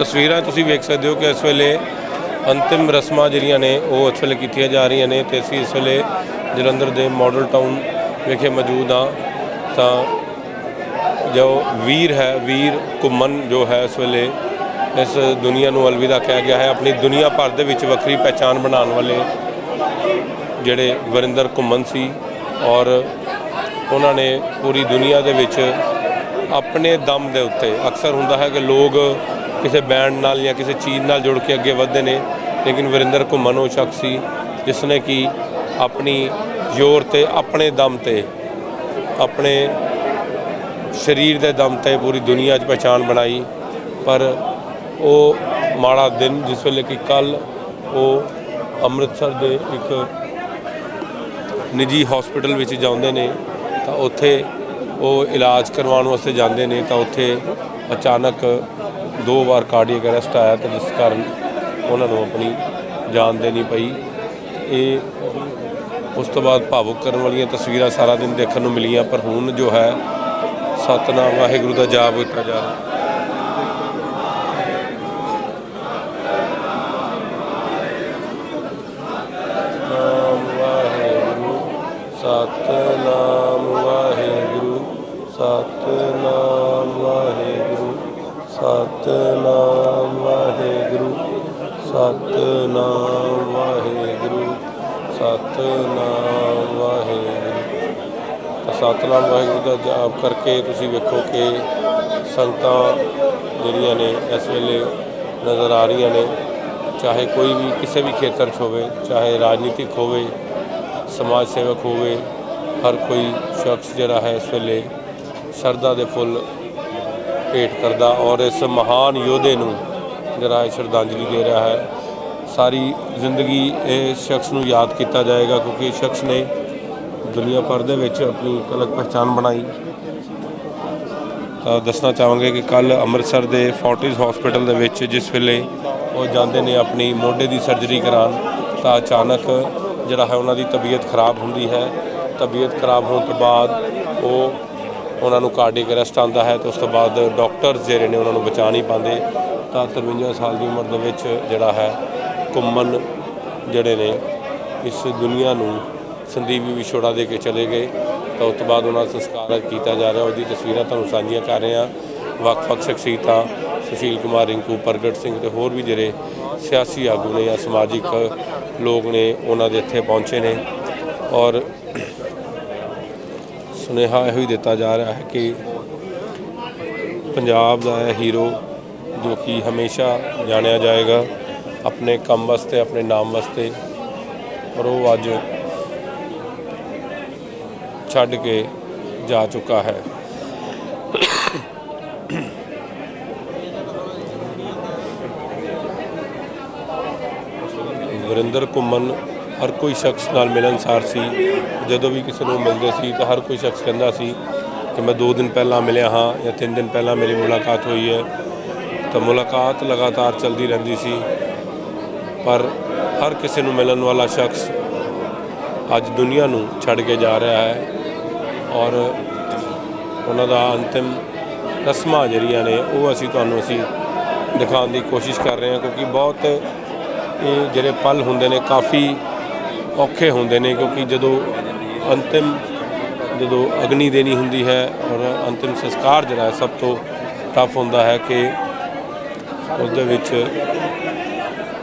ਤਸਵੀਰਾਂ ਤੁਸੀਂ ਵੇਖ ਸਕਦੇ ਹੋ ਕਿ ਇਸ ਵੇਲੇ ਅੰਤਿਮ ਰਸਮਾਂ ਜਿਹੜੀਆਂ ਨੇ, ਉਹ ਇਸ ਵੇਲੇ ਕੀਤੀਆਂ ਜਾ ਰਹੀਆਂ ਨੇ ਤੇ ਅਸੀਂ ਇਸ ਵੇਲੇ ਜਲੰਧਰ ਦੇ ਮਾਡਲ ਟਾਊਨ ਵਿਖੇ ਮੌਜੂਦ ਹਾਂ। ਤਾਂ ਜੋ ਵੀਰ ਹੈ, ਵੀਰ ਘੁੰਮਣ ਜੋ ਹੈ ਇਸ ਵੇਲੇ, ਇਸ ਦੁਨੀਆ ਨੂੰ ਅਲਵਿਦਾ ਕਹਿ ਗਿਆ ਹੈ। ਆਪਣੀ ਦੁਨੀਆ ਭਰ ਦੇ ਵਿੱਚ ਵੱਖਰੀ ਪਹਿਚਾਨ ਬਣਾਉਣ ਵਾਲੇ ਜਿਹੜੇ ਵਰਿੰਦਰ ਘੁੰਮਣ ਸੀ ਔਰ ਉਹਨਾਂ ਨੇ ਪੂਰੀ ਦੁਨੀਆ ਦੇ ਵਿੱਚ ਆਪਣੇ ਦਮ ਦੇ ਉੱਤੇ ਅਕਸਰ ਹੁੰਦਾ ਹੈ ਕਿ ਲੋਕ ਕਿਸੇ ਬੈਂਡ ਨਾਲ ਜਾਂ ਕਿਸੇ ਚੀਜ਼ ਨਾਲ ਜੁੜ ਕੇ ਅੱਗੇ ਵਧਦੇ ਨੇ, ਲੇਕਿਨ ਵਰਿੰਦਰ ਘੁੰਮਣ ਉਹ ਸ਼ਖਸ ਸੀ ਜਿਸ ਨੇ ਕਿ ਆਪਣੀ ਜ਼ੋਰ ਤੇ ਆਪਣੇ ਦਮ ਤੇ, ਆਪਣੇ ਸਰੀਰ ਦੇ ਦਮ ਤੇ ਪੂਰੀ ਦੁਨੀਆ 'ਚ ਪਛਾਣ ਬਣਾਈ, ਪਰ ਉਹ ਮਾੜਾ ਦਿਨ ਜਿਸ ਵੇਲੇ ਕਿ ਕੱਲ ਉਹ ਅੰਮ੍ਰਿਤਸਰ ਦੇ ਇੱਕ ਨਿੱਜੀ ਹਸਪੀਟਲ ਵਿੱਚ ਜਾਂਦੇ ਨੇ, ਤਾਂ ਉੱਥੇ ਉਹ ਇਲਾਜ ਕਰਵਾਉਣ ਵਾਸਤੇ ਜਾਂਦੇ ਨੇ, ਤਾਂ ਉੱਥੇ ਅਚਾਨਕ ਦੋ ਵਾਰ ਕਾਰਡੀਅਕ ਅਰੈਸਟ ਆਇਆ ਤੇ ਜਿਸ ਕਾਰਨ ਉਹਨਾਂ ਨੂੰ ਆਪਣੀ ਜਾਨ ਦੇਣੀ ਪਈ। ਇਹ ਉਸ ਤੋਂ ਬਾਅਦ ਭਾਵੁਕ ਕਰਨ ਵਾਲੀਆਂ ਤਸਵੀਰਾਂ ਸਾਰਾ ਦਿਨ ਦੇਖਣ ਨੂੰ ਮਿਲੀਆਂ, ਪਰ ਹੁਣ ਜੋ ਹੈ, ਸਤਨਾਮ ਵਾਹਿਗੁਰੂ ਦਾ ਜਾਪ ਕੀਤਾ ਜਾ ਰਿਹਾ। ਸਤਨਾਮ ਵਾਹਿਗੁਰੂ ਸਤਨਾਮ ਵਾਹਿਗੁਰੂ। ਸਤਨਾਮ ਵਾਹਿਗੁਰੂ ਦਾ ਜਾਪ ਕਰਕੇ ਤੁਸੀਂ ਵੇਖੋ ਕਿ ਸੰਗਤਾਂ ਜਿਹੜੀਆਂ ਨੇ ਇਸ ਵੇਲੇ ਨਜ਼ਰ ਆ ਰਹੀਆਂ ਨੇ। ਚਾਹੇ ਕੋਈ ਵੀ ਕਿਸੇ ਵੀ ਖੇਤਰ 'ਚ ਹੋਵੇ, ਚਾਹੇ ਰਾਜਨੀਤਿਕ ਹੋਵੇ, ਸਮਾਜ ਸੇਵਕ ਹੋਵੇ, ਹਰ ਕੋਈ ਸ਼ਖਸ ਜਿਹੜਾ ਹੈ ਇਸ ਵੇਲੇ ਸ਼ਰਧਾ ਦੇ ਫੁੱਲ ਭੇਟ ਕਰਦਾ ਔਰ ਇਸ ਮਹਾਨ ਯੋਧੇ ਨੂੰ ਜਿਹੜਾ ਹੈ ਸ਼ਰਧਾਂਜਲੀ ਦੇ ਰਿਹਾ ਹੈ, ਸਾਰੀ ਜ਼ਿੰਦਗੀ ਇਹ ਸ਼ਖਸ ਨੂੰ ਯਾਦ ਕੀਤਾ ਜਾਏਗਾ ਕਿਉਂਕਿ ਇਹ ਸ਼ਖਸ ਨੇ ਦੁਨੀਆ ਭਰ ਦੇ ਵਿੱਚ ਆਪਣੀ ਇੱਕ ਅਲੱਗ ਪਛਾਣ ਬਣਾਈ। ਤਾਂ ਦੱਸਣਾ ਚਾਹਾਂਗੇ ਕਿ ਕੱਲ ਅੰਮ੍ਰਿਤਸਰ ਦੇ ਫੋਰਟਿਸ ਹਸਪੀਟਲ ਦੇ ਵਿੱਚ ਜਿਸ ਵੇਲੇ ਉਹ ਜਾਂਦੇ ਨੇ ਆਪਣੀ ਮੋਢੇ ਦੀ ਸਰਜਰੀ ਕਰਾਉਣ, ਤਾਂ ਅਚਾਨਕ ਜਿਹੜਾ ਹੈ ਉਹਨਾਂ ਦੀ ਤਬੀਅਤ ਖਰਾਬ ਹੁੰਦੀ ਹੈ। ਤਬੀਅਤ ਖਰਾਬ ਹੋਣ ਤੋਂ ਬਾਅਦ ਉਹ ਉਹਨਾਂ ਨੂੰ ਕਾਰਡੀਅਕ ਅਰੈਸਟ ਆਉਂਦਾ ਹੈ ਤੇ ਉਸ ਤੋਂ ਬਾਅਦ ਡਾਕਟਰਸ ਜਿਹੜੇ ਨੇ ਉਹਨਾਂ ਨੂੰ ਬਚਾ ਨਹੀਂ ਪਾਉਂਦੇ। ਤਾਂ 53 ਸਾਲ ਦੀ ਉਮਰ ਦੇ ਵਿੱਚ ਜਿਹੜਾ ਹੈ ਘੁੰਮਣ ਜਿਹੜੇ ਨੇ ਇਸ ਦੁਨੀਆ ਨੂੰ ਸੰਦੀਪ ਵਿਛੋੜਾ ਦੇ ਕੇ ਚਲੇ ਗਏ। ਤਾਂ ਉਸ ਤੋਂ ਬਾਅਦ ਉਹਨਾਂ ਦਾ ਸੰਸਕਾਰ ਕੀਤਾ ਜਾ ਰਿਹਾ। ਉਹਦੀ ਤਸਵੀਰਾਂ ਤੁਹਾਨੂੰ ਸਾਂਝੀਆਂ ਕਰ ਰਹੇ। ਹਾਂ ਵੱਖ-ਵੱਖ ਸ਼ਖਸੀਅਤਾਂ ਸੁਸ਼ੀਲ ਕੁਮਾਰ, ਰਿੰਕੂ, ਪ੍ਰਗਟ ਸਿੰਘ ਤੇ ਹੋਰ ਵੀ ਜਿਹੜੇ ਸਿਆਸੀ ਆਗੂ ਨੇ ਜਾਂ ਸਮਾਜਿਕ ਲੋਕ ਨੇ, ਉਹਨਾਂ ਦੇ ਇੱਥੇ ਪਹੁੰਚੇ ਨੇ। ਔਰ ਸੁਨੇਹਾ ਇਹੋ ਹੀ ਦਿੱਤਾ ਜਾ ਰਿਹਾ ਹੈ ਕਿ ਪੰਜਾਬ ਦਾ ਹੀਰੋ ਜੋ ਕਿ ਹਮੇਸ਼ਾ ਜਾਣਿਆ ਜਾਏਗਾ ਆਪਣੇ ਕੰਮ ਵਾਸਤੇ, ਆਪਣੇ ਨਾਮ ਵਾਸਤੇ। ਪਰ ਉਹ ਅੱਜ ਛੱਡ ਕੇ ਜਾ ਚੁੱਕਾ ਹੈ। ਵਰਿੰਦਰ ਘੁੰਮਣ ਹਰ ਕੋਈ ਸ਼ਖਸ ਨਾਲ ਮਿਲਣਸਾਰ ਸੀ। ਜਦੋਂ ਵੀ ਕਿਸੇ ਨੂੰ ਮਿਲਦੇ ਸੀ ਤਾਂ ਹਰ ਕੋਈ ਸ਼ਖਸ ਕਹਿੰਦਾ ਸੀ ਕਿ ਮੈਂ 2 ਦਿਨ ਪਹਿਲਾਂ ਮਿਲਿਆ ਹਾਂ ਜਾਂ 3 ਦਿਨ ਪਹਿਲਾਂ ਮੇਰੀ ਮੁਲਾਕਾਤ ਹੋਈ ਹੈ। ਤਾਂ ਮੁਲਾਕਾਤ ਲਗਾਤਾਰ ਚੱਲਦੀ ਰਹਿੰਦੀ ਸੀ। ਪਰ ਹਰ ਕਿਸੇ ਨੂੰ ਮਿਲਣ ਵਾਲਾ ਸ਼ਖਸ ਅੱਜ ਦੁਨੀਆ ਨੂੰ ਛੱਡ ਕੇ ਜਾ ਰਿਹਾ ਹੈ ਔਰ ਉਹਨਾਂ ਦਾ ਅੰਤਿਮ ਰਸਮਾਂ ਜਿਹੜੀਆਂ ਨੇ, ਉਹ ਅਸੀਂ ਤੁਹਾਨੂੰ ਅਸੀਂ ਦਿਖਾਉਣ ਦੀ ਕੋਸ਼ਿਸ਼ ਕਰ ਰਹੇ ਹਾਂ ਕਿਉਂਕਿ ਬਹੁਤ ਇਹ ਜਿਹੜੇ ਪਲ ਹੁੰਦੇ ਨੇ ਕਾਫੀ ਔਖੇ ਹੁੰਦੇ ਨੇ ਕਿਉਂਕਿ ਜਦੋਂ ਅੰਤਿਮ, ਜਦੋਂ ਅਗਨੀ ਦੇਣੀ ਹੁੰਦੀ ਹੈ ਔਰ ਅੰਤਿਮ ਸੰਸਕਾਰ ਜਿਹੜਾ ਹੈ, ਸਭ ਤੋਂ ਟਫ ਹੁੰਦਾ ਹੈ ਕਿ ਉਸ ਦੇ ਵਿੱਚ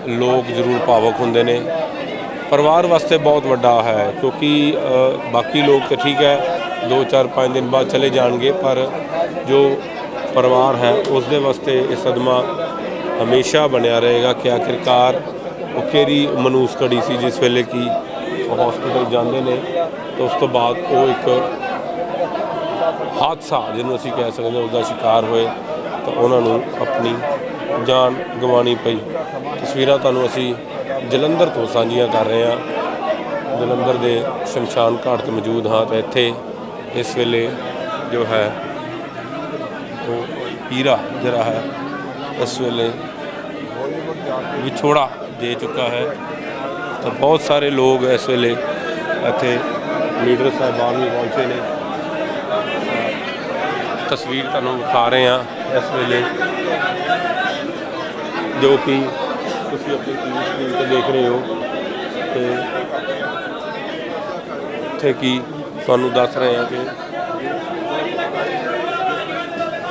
ਲੋਕ ਜ਼ਰੂਰ ਭਾਵਕ ਹੁੰਦੇ ਨੇ। ਪਰਿਵਾਰ ਵਾਸਤੇ ਬਹੁਤ ਵੱਡਾ ਹੈ, ਕਿਉਂਕਿ ਬਾਕੀ ਲੋਕ ਤਾਂ ਠੀਕ ਹੈ 2 4 5 ਦਿਨ ਬਾਅਦ ਚਲੇ ਜਾਣਗੇ, ਪਰ ਜੋ ਪਰਿਵਾਰ ਹੈ ਉਸ ਦੇ ਵਾਸਤੇ ਇਹ ਸਦਮਾ ਹਮੇਸ਼ਾ ਬਣਿਆ ਰਹੇਗਾ ਕਿ ਆਖਿਰਕਾਰ ਉਹ ਕਿਹੜੀ ਮਨੂਸ ਘੜੀ ਸੀ ਜਿਸ ਵੇਲੇ ਕਿ ਉਹ ਹਸਪੀਟਲ ਜਾਂਦੇ ਨੇ। ਤੇ ਉਸ ਤੋਂ ਬਾਅਦ ਉਹ ਇੱਕ ਹਾਦਸਾ, ਜਿਹਨੂੰ ਅਸੀਂ ਕਹਿ ਸਕਦੇ ਹਾਂ ਉਸ ਦਾ ਸ਼ਿਕਾਰ ਹੋਏ, ਤਾਂ ਉਹਨਾਂ ਨੂੰ ਆਪਣੀ ਜਾਨ ਗਵਾਉਣੀ ਪਈ। ਤਸਵੀਰਾਂ ਤੁਹਾਨੂੰ ਅਸੀਂ ਜਲੰਧਰ ਤੋਂ ਸਾਂਝੀਆਂ ਕਰ ਰਹੇ ਹਾਂ। ਜਲੰਧਰ ਦੇ ਸ਼ਮਸ਼ਾਨ ਘਾਟ ਤੇ ਮੌਜੂਦ ਹਾਂ ਤੇ ਇੱਥੇ ਇਸ ਵੇਲੇ ਜੋ ਹੈ, ਉਹ ਪੀਰਾ ਜਿਹੜਾ ਹੈ, ਇਸ ਵੇਲੇ ਵਿਛੋੜਾ ਦੇ ਚੁੱਕਾ ਹੈ। ਤਾਂ ਬਹੁਤ ਸਾਰੇ ਲੋਕ ਇਸ ਵੇਲੇ ਇੱਥੇ ਲੀਡਰ ਸਾਹਿਬਾਨ ਵੀ ਪਹੁੰਚੇ ਨੇ। ਤਸਵੀਰ ਤੁਹਾਨੂੰ ਵਿਖਾ ਰਹੇ ਹਾਂ ਇਸ ਵੇਲੇ। ਜੋ ਕਿ ਤੁਸੀਂ ਆਪਣੀ ਟੀਵੀ ਸਕਰੀਨ ਤੇ ਦੇਖ ਰਹੇ ਹੋ ਤੇ ਇੱਥੇ ਕੀ ਤੁਹਾਨੂੰ ਦੱਸ ਰਹੇ ਹਾਂ ਕਿ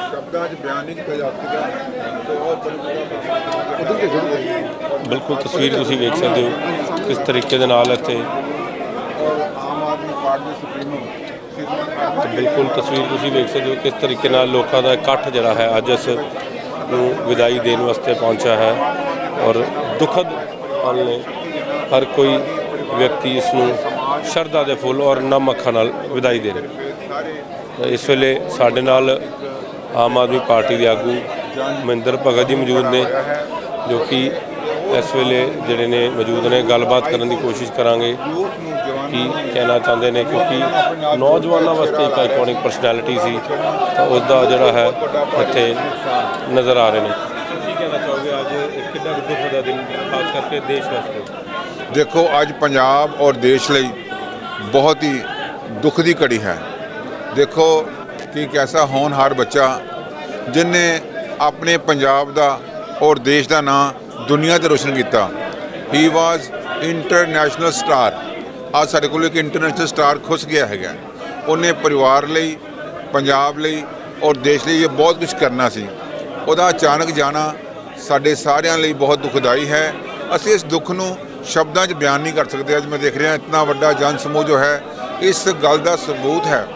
ਸ਼ਬਦਾਂ 'ਚ ਬਿਆਨ ਨਹੀਂ ਕੀਤਾ ਜਾ ਸਕਦਾ ਬਹੁਤ ਉਧਰ ਤੇ ਜੁੜ ਬਿਲਕੁਲ ਤਸਵੀਰ ਤੁਸੀਂ ਵੇਖ ਸਕਦੇ ਹੋ ਕਿਸ ਤਰੀਕੇ ਦੇ ਨਾਲ ਇੱਥੇ ਆਮ ਆਦਮੀ ਪਾਰਟੀ ਸੁਪਰੀਮੋ ਬਿਲਕੁਲ ਤਸਵੀਰ ਤੁਸੀਂ ਵੇਖ ਸਕਦੇ ਹੋ ਕਿਸ ਤਰੀਕੇ ਨਾਲ ਲੋਕਾਂ ਦਾ ਇਕੱਠ ਜਿਹੜਾ ਹੈ ਅੱਜ ਇਸ ਨੂੰ ਵਿਦਾਈ ਦੇਣ ਵਾਸਤੇ ਪਹੁੰਚਿਆ ਹੈ ਔਰ ਦੁਖਦ ਪਲ ਨੇ ਹਰ ਕੋਈ ਵਿਅਕਤੀ ਇਸ ਨੂੰ ਸ਼ਰਧਾ ਦੇ ਫੁੱਲ ਔਰ ਨਮ ਅੱਖਾਂ ਨਾਲ ਵਿਦਾਈ ਦੇ ਰਿਹਾ ਇਸ ਵੇਲੇ ਸਾਡੇ ਨਾਲ ਆਮ ਆਦਮੀ ਪਾਰਟੀ ਦੇ ਆਗੂ ਮਹਿੰਦਰ ਭਗਤ ਜੀ ਮੌਜੂਦ ਨੇ, ਜੋ ਕਿ ਇਸ ਵੇਲੇ ਜਿਹੜੇ ਨੇ ਮੌਜੂਦ ਨੇ, ਗੱਲਬਾਤ ਕਰਨ ਦੀ ਕੋਸ਼ਿਸ਼ ਕਰਾਂਗੇ। ਕੀ ਕਹਿਣਾ ਚਾਹੁੰਦੇ ਨੇ? ਕਿਉਂਕਿ ਨੌਜਵਾਨਾਂ ਵਾਸਤੇ ਇੱਕ ਆਈਕੋਨਿਕ ਪਰਸਨੈਲਿਟੀ ਸੀ ਤਾਂ ਉਸ ਦਾ ਜਿਹੜਾ ਹੈ ਇੱਥੇ ਨਜ਼ਰ ਆ ਰਹੇ ਨੇ। ਕੀ ਕਹਿਣਾ ਚਾਹੋਗੇ? ਅੱਜ ਕਿੰਨਾ ਦੁੱਖ ਦਾ ਦਿਨ ਖਾਸ ਕਰਕੇ ਦੇਸ਼ ਵਾਸਤੇ? ਦੇਖੋ ਅੱਜ ਪੰਜਾਬ ਔਰ ਦੇਸ਼ ਲਈ ਬਹੁਤ ਹੀ ਦੁੱਖ ਦੀ ਘੜੀ ਹੈ। ਦੇਖੋ ਕਿ ਇੱਕ ਐਸਾ ਹੋਣਹਾਰ ਬੱਚਾ ਜਿਨੇ ਆਪਣੇ ਪੰਜਾਬ ਦਾ ਔਰ ਦੇਸ਼ ਦਾ ਨਾਂ ਦੁਨੀਆ ਤੇ ਰੋਸ਼ਨ ਕੀਤਾ। ਹੀ ਵਾਸ ਇੰਟਰਨੈਸ਼ਨਲ ਸਟਾਰ ਅੱਜ ਸਾਡੇ ਕੋਲ ਇੱਕ ਇੰਟਰਨੈਸ਼ਨਲ ਸਟਾਰ ਖੁੱਸ ਗਿਆ ਹੈਗਾ। ਉਹਨੇ ਪਰਿਵਾਰ ਲਈ, ਪੰਜਾਬ ਲਈ ਔਰ ਦੇਸ਼ ਲਈ ਇਹ ਬਹੁਤ ਕੁਝ ਕਰਨਾ ਸੀ। ਉਹਦਾ ਅਚਾਨਕ ਜਾਣਾ ਸਾਡੇ ਸਾਰਿਆਂ ਲਈ ਬਹੁਤ ਦੁਖਦਾਈ ਹੈ। ਅਸੀਂ ਇਸ ਦੁੱਖ ਨੂੰ ਸ਼ਬਦਾਂ 'ਚ ਬਿਆਨ ਨਹੀਂ ਕਰ ਸਕਦੇ। ਅੱਜ ਮੈਂ ਦੇਖ ਰਿਹਾ, ਇਤਨਾ ਵੱਡਾ ਜਨ ਸਮੂਹ ਜੋ ਹੈ, ਇਸ ਗੱਲ ਦਾ ਸਬੂਤ ਹੈ,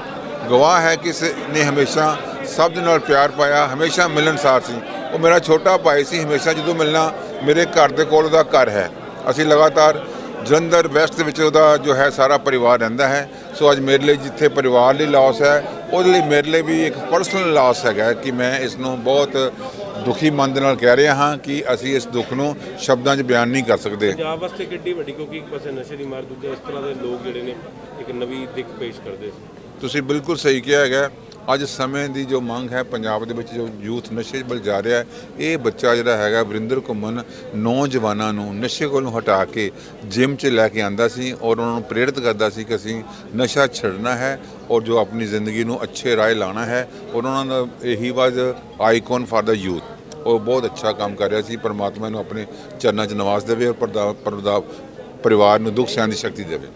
ਗਵਾਹ ਹੈ ਕਿ ਇਸ ਨੇ ਹਮੇਸ਼ਾ ਸਭ ਦੇ ਨਾਲ ਪਿਆਰ ਪਾਇਆ, ਹਮੇਸ਼ਾ ਮਿਲਣਸਾਰ ਸੀ। ਉਹ ਮੇਰਾ ਛੋਟਾ ਭਾਈ ਸੀ, ਹਮੇਸ਼ਾ ਜਦੋਂ ਮਿਲਣਾ ਮੇਰੇ ਘਰ ਦੇ ਕੋਲ ਉਹਦਾ ਘਰ ਹੈ। ਅਸੀਂ ਲਗਾਤਾਰ ਜਲੰਧਰ ਵੈਸਟ ਦੇ ਵਿੱਚ ਉਹਦਾ ਜੋ ਹੈ ਸਾਰਾ ਪਰਿਵਾਰ ਰਹਿੰਦਾ ਹੈ। ਸੋ ਅੱਜ ਮੇਰੇ ਲਈ ਜਿੱਥੇ ਪਰਿਵਾਰ ਲਈ ਲਾਸ ਹੈ ਉਹਦੇ ਲਈ ਮੇਰੇ ਲਈ ਵੀ ਇੱਕ ਪਰਸਨਲ ਲਾਸ ਹੈਗਾ ਕਿ ਮੈਂ ਇਸ ਨੂੰ ਬਹੁਤ ਦੁਖੀ ਮਨ ਦੇ ਨਾਲ ਕਹਿ ਰਿਹਾ ਹਾਂ ਕਿ ਅਸੀਂ ਇਸ ਦੁੱਖ ਨੂੰ ਸ਼ਬਦਾਂ 'ਚ ਬਿਆਨ ਨਹੀਂ ਕਰ ਸਕਦੇ। ਪੰਜਾਬ ਵਾਸਤੇ ਕਿੱਡੀ ਵੱਡੀ ਕਿਉਂਕਿ ਇੱਕ ਪਾਸੇ ਨਸ਼ੇ ਦੀ ਮਾਰ ਦੂਜੇ ਇਸ ਤਰ੍ਹਾਂ ਦੇ ਲੋਕ ਜਿਹੜੇ ਨੇ ਇੱਕ ਨਵੀਂ ਦਿੱਖ ਪੇਸ਼ ਕਰਦੇ ਸੀ। ਤੁਸੀਂ ਬਿਲਕੁਲ ਸਹੀ ਕਿਹਾ ਹੈਗਾ ਅੱਜ ਸਮੇਂ ਦੀ ਜੋ ਮੰਗ ਹੈ, ਪੰਜਾਬ ਦੇ ਵਿੱਚ ਜੋ ਯੂਥ ਨਸ਼ੇ ਵੱਲ ਜਾ ਰਿਹਾ ਹੈ, ਇਹ ਬੱਚਾ ਜਿਹੜਾ ਹੈਗਾ ਵਰਿੰਦਰ ਘੁੰਮਣ ਨੌਜਵਾਨਾਂ ਨੂੰ ਨਸ਼ੇ ਕੋਲੋਂ ਹਟਾ ਕੇ ਜਿਮ 'ਚ ਲੈ ਕੇ ਆਂਦਾ ਸੀ ਔਰ ਉਹਨਾਂ ਨੂੰ ਪ੍ਰੇਰਿਤ ਕਰਦਾ ਸੀ ਕਿ ਅਸੀਂ ਨਸ਼ਾ ਛੱਡਣਾ ਹੈ ਔਰ ਜੋ ਆਪਣੀ ਜ਼ਿੰਦਗੀ ਨੂੰ ਅੱਛੇ ਰਾਹ ਲਾਣਾ ਹੈ ਔਰ ਉਹਨਾਂ ਦਾ ਇਹੀ ਵਾਜ ਆਈਕਨ ਫਾਰ ਦਾ ਯੂਥ ਉਹ ਬਹੁਤ ਅੱਛਾ ਕੰਮ ਕਰ ਰਿਹਾ ਸੀ, ਪਰਮਾਤਮਾ ਨੂੰ ਆਪਣੇ ਚਰਨਾਂ 'ਚ ਨਵਾਜ਼ ਦੇਵੇ ਔਰ ਪਰਦਾ ਪਰਦਾ, ਪਰਿਵਾਰ ਨੂੰ ਦੁੱਖ ਸਹਿਣ ਦੀ ਸ਼ਕਤੀ ਦੇਵੇ।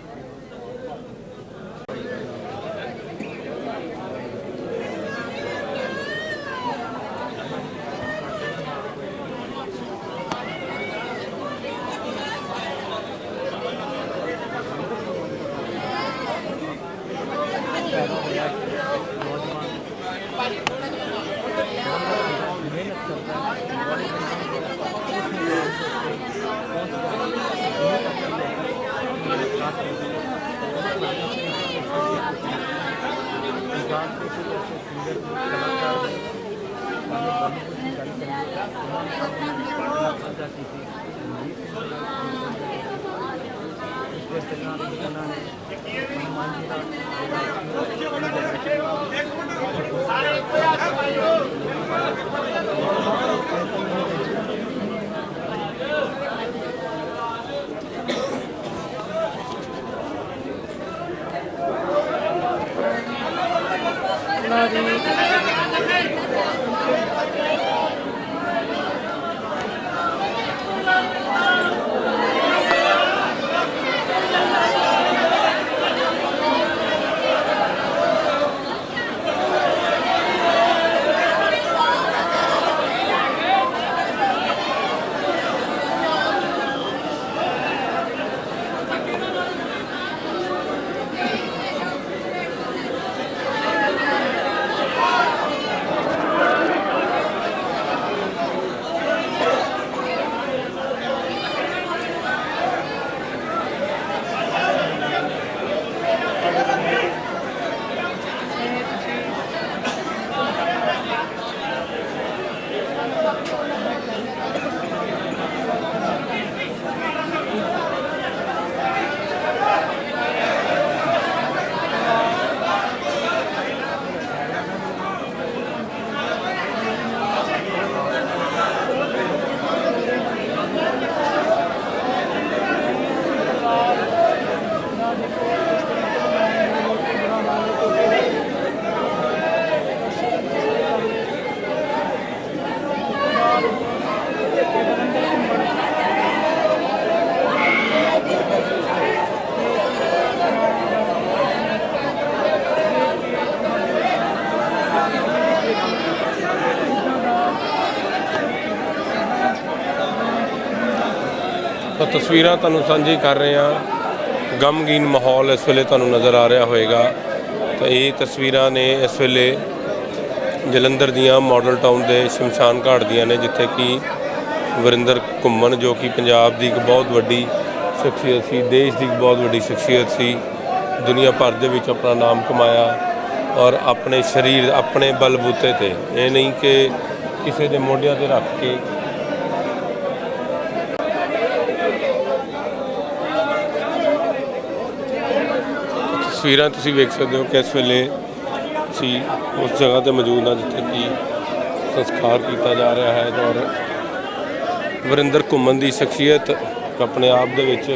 ਸਾਰੇ ਕੋਈ ਆ ਭਾਈਓ ਤਸਵੀਰਾਂ ਤੁਹਾਨੂੰ ਸਾਂਝੀ ਕਰ ਰਹੇ ਹਾਂ। ਗਮਗੀਨ ਮਾਹੌਲ ਇਸ ਵੇਲੇ ਤੁਹਾਨੂੰ ਨਜ਼ਰ ਆ ਰਿਹਾ ਹੋਵੇਗਾ। ਤਾਂ ਇਹ ਤਸਵੀਰਾਂ ਨੇ ਇਸ ਵੇਲੇ ਜਲੰਧਰ ਦੀਆਂ ਮਾਡਲ ਟਾਊਨ ਦੇ ਸ਼ਮਸ਼ਾਨ ਘਾਟ ਦੀਆਂ ਨੇ, ਜਿੱਥੇ ਕਿ ਵਰਿੰਦਰ ਘੁੰਮਣ, ਜੋ ਕਿ ਪੰਜਾਬ ਦੀ ਇੱਕ ਬਹੁਤ ਵੱਡੀ ਸ਼ਖਸੀਅਤ ਸੀ, ਦੇਸ਼ ਦੀ ਇੱਕ ਬਹੁਤ ਵੱਡੀ ਸ਼ਖਸੀਅਤ ਸੀ। ਦੁਨੀਆ ਭਰ ਦੇ ਵਿੱਚ ਆਪਣਾ ਨਾਮ ਕਮਾਇਆ ਔਰ ਆਪਣੇ ਸਰੀਰ, ਆਪਣੇ ਬਲਬੂਤੇ ਤੇ। ਇਹ ਨਹੀਂ ਕਿ ਕਿਸੇ ਦੇ ਮੋਢਿਆਂ ਤੇ ਰੱਖ ਕੇ ਤਸਵੀਰਾਂ ਤੁਸੀਂ ਵੇਖ ਸਕਦੇ ਹੋ ਕਿ ਇਸ ਵੇਲੇ ਅਸੀਂ ਉਸ ਜਗ੍ਹਾ ਤੇ ਮੌਜੂਦ ਹਾਂ ਜਿੱਥੇ ਕਿ ਸੰਸਕਾਰ ਕੀਤਾ ਜਾ ਰਿਹਾ ਹੈ ਔਰ ਵਰਿੰਦਰ ਘੁੰਮਣ ਦੀ ਸ਼ਖਸੀਅਤ ਆਪਣੇ ਆਪ ਦੇ ਵਿੱਚ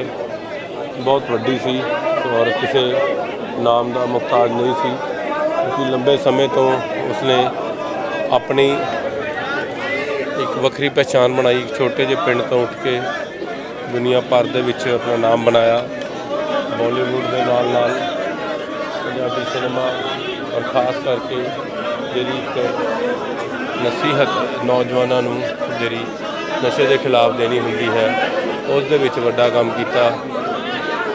ਬਹੁਤ ਵੱਡੀ ਸੀ ਔਰ ਕਿਸੇ ਨਾਮ ਦਾ ਮੁਹਤਾਜ ਨਹੀਂ ਸੀ। ਕਿਉਂਕਿ ਲੰਬੇ ਸਮੇਂ ਤੋਂ ਉਸਨੇ ਆਪਣੀ ਇੱਕ ਵੱਖਰੀ ਪਛਾਣ ਬਣਾਈ, ਇੱਕ ਛੋਟੇ ਜਿਹੇ ਪਿੰਡ ਤੋਂ ਉੱਠ ਕੇ ਦੁਨੀਆ ਭਰ ਦੇ ਵਿੱਚ ਆਪਣਾ ਨਾਮ ਬਣਾਇਆ। ਬਾਲੀਵੁੱਡ ਦੇ ਨਾਲ ਨਾਲ ਪੰਜਾਬੀ ਸਿਨੇਮਾ ਔਰ ਖਾਸ ਕਰਕੇ ਜਿਹੜੀ ਇੱਕ ਨਸੀਹਤ ਨੌਜਵਾਨਾਂ ਨੂੰ ਜਿਹੜੀ ਨਸ਼ੇ ਦੇ ਖਿਲਾਫ ਦੇਣੀ ਹੁੰਦੀ ਹੈ, ਉਸ ਦੇ ਵਿੱਚ ਵੱਡਾ ਕੰਮ ਕੀਤਾ।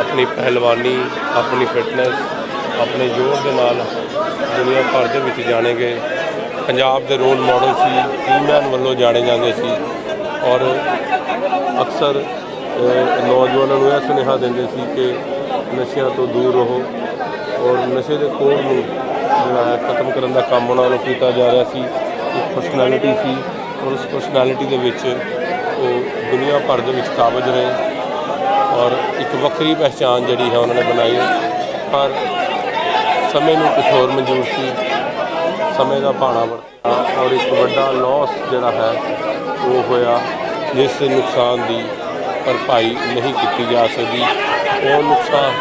ਆਪਣੀ ਪਹਿਲਵਾਨੀ, ਆਪਣੀ ਫਿਟਨੈਸ, ਆਪਣੇ ਜ਼ੋਰ ਦੇ ਨਾਲ ਦੁਨੀਆ ਭਰ ਦੇ ਵਿੱਚ ਜਾਣੇ ਗਏ। ਪੰਜਾਬ ਦੇ ਰੋਲ ਮਾਡਲ ਸੀ, ਟੀਮਾਂ ਵੱਲੋਂ ਜਾਣੇ ਜਾਂਦੇ ਸੀ ਔਰ ਅਕਸਰ ਨੌਜਵਾਨਾਂ ਨੂੰ ਇਹ ਸੁਨੇਹਾ ਦਿੰਦੇ ਸੀ ਕਿ ਨਸ਼ਿਆਂ ਤੋਂ ਦੂਰ ਰਹੋ। ਔਰ ਨਸ਼ੇ ਦੇ ਕੋਲ ਨੂੰ ਜਿਹੜਾ ਹੈ ਖਤਮ ਕਰਨ ਦਾ ਕੰਮ ਉਹਨਾਂ ਨੂੰ ਕੀਤਾ ਜਾ ਰਿਹਾ ਸੀ। ਇੱਕ ਪਰਸਨੈਲਿਟੀ ਸੀ ਔਰ ਉਸ ਪਰਸਨੈਲਿਟੀ ਦੇ ਵਿੱਚ ਉਹ ਦੁਨੀਆ ਭਰ ਦੇ ਵਿੱਚ ਕਾਬਜ ਰਹੇ ਔਰ ਇੱਕ ਵੱਖਰੀ ਪਹਿਚਾਨ ਜਿਹੜੀ ਹੈ ਉਹਨਾਂ ਨੇ ਬਣਾਈ ਪਰ ਸਮੇਂ ਨੂੰ ਕੁਝ ਹੋਰ ਮਨਜ਼ੂਰ ਸੀ। ਸਮੇਂ ਦਾ ਭਾਣਾ ਵਰਤਿਆ ਔਰ ਇੱਕ ਵੱਡਾ ਲਾਸ ਜਿਹੜਾ ਹੈ ਉਹ ਹੋਇਆ ਜਿਸ ਨੁਕਸਾਨ ਦੀ ਭਰਪਾਈ ਨਹੀਂ ਕੀਤੀ ਜਾ ਸਕਦੀ। ਉਹ ਨੁਕਸਾਨ